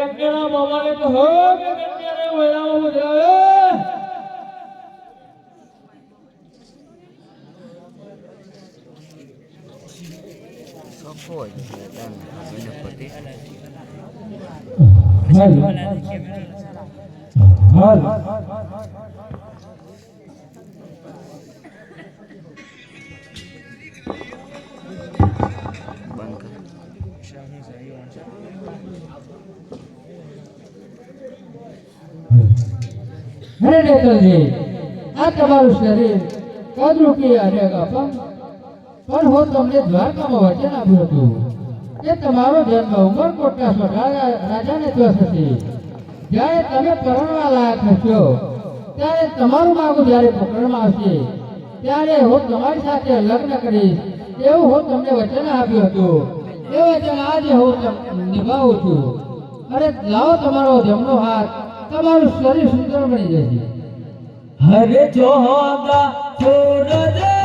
ગણિયાના મામાને તો હો કે ગણિયાને વૈરામાં બોલાવે હાલ હરે નેત્રજી આ તમારું શરીર કદરૂપી અને અપંગ. પણ હું તમને દ્વારકામાં વચન આપ્યું હતું કે તમારો જન્મ ઉમરકોટના સઢા રાજાને ત્વસ હતી જ્યારે તમે પરણવા લાયક હશો, ત્યારે તમારું માગું જ્યારે પકડમાં આવશે, ત્યારે હું તમારી સાથે લગ્ન કરીશ. એવું હું તમને વચન આપ્યું હતું. એ વચન આજે હું નિભાવું છું. અરે લાવો તમારો જમણો હાથ. તમારું શરીર સુંદર બની જશે. હરે જોગા સૂરજ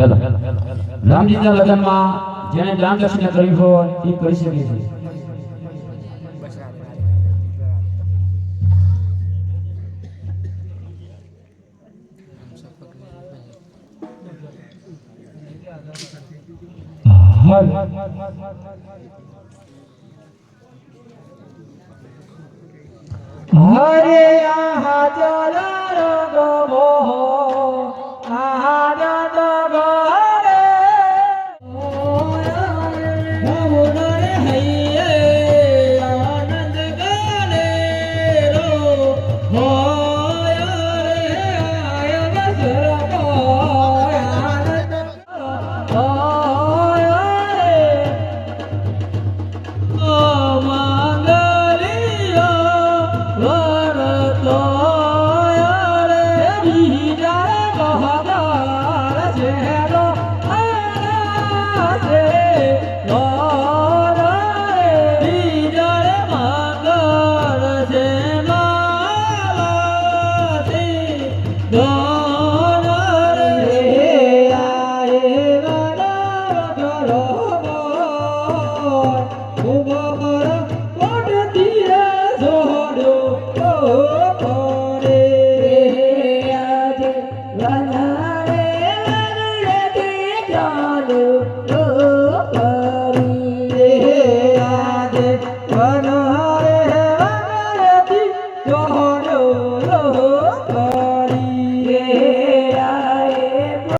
રામજીના લગ્નમાં જેને દાન દક્ષિણા કરી હોય એ કરી શકે છે હાલ હરે. આ ચલ